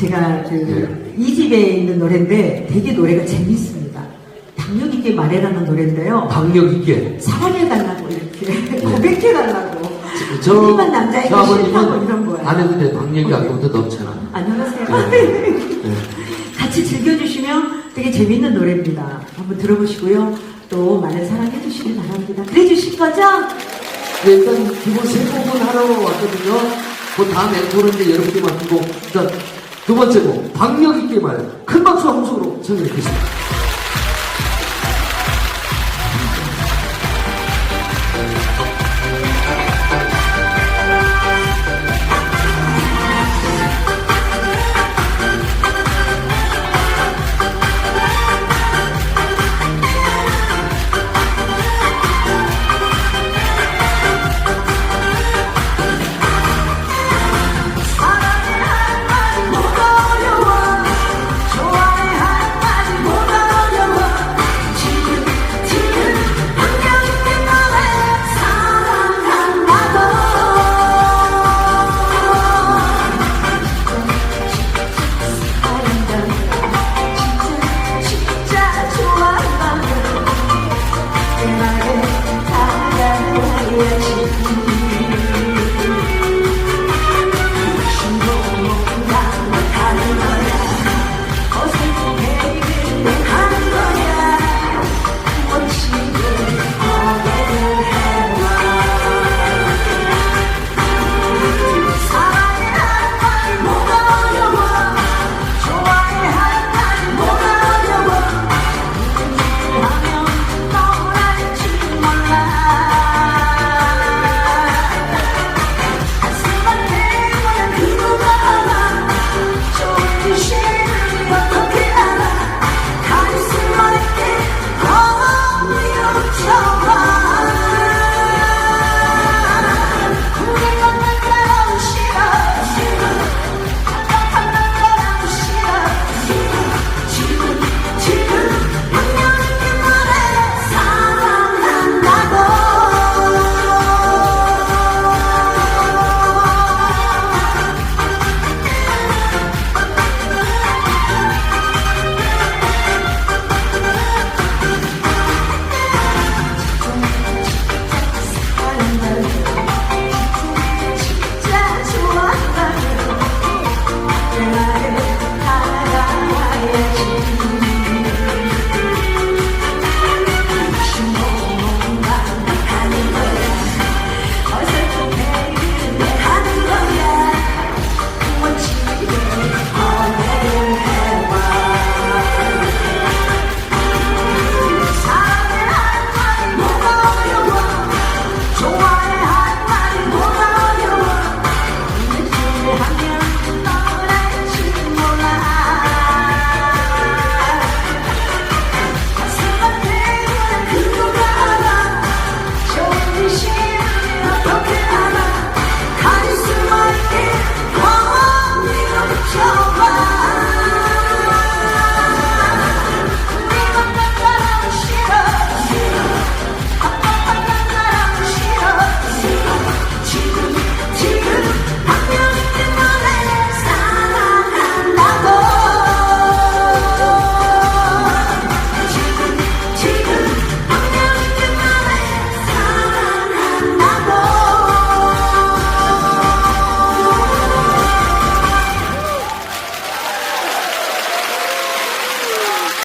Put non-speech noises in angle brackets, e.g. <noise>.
제가 그 네. 이 집에 있는 노래인데 되게 노래가 재밌습니다. 박력 있게 말해라는 노래인데요. 박력 있게. 사랑해달라고 이렇게 <laughs> 고백해달라고. 저, 남자에게 저 싫다고 이런 거예요. 안에 근데 박력이 어, 아까부터 넘쳐나. 안녕하세요. 네. <laughs> 같이 즐겨주시면 되게 재밌는 노래입니다. 한번 들어보시고요. 또 많은 사랑해주시기 바랍니다. 그래 주실 거죠? 네, 일단 기본 세 곡은 하러 왔거든요. 그 다음 앵콜인데 여러분께 맡기고 일단 두 번째 곡 박력 있게 말큰 박수 한 소로 청해 듣겠습니다.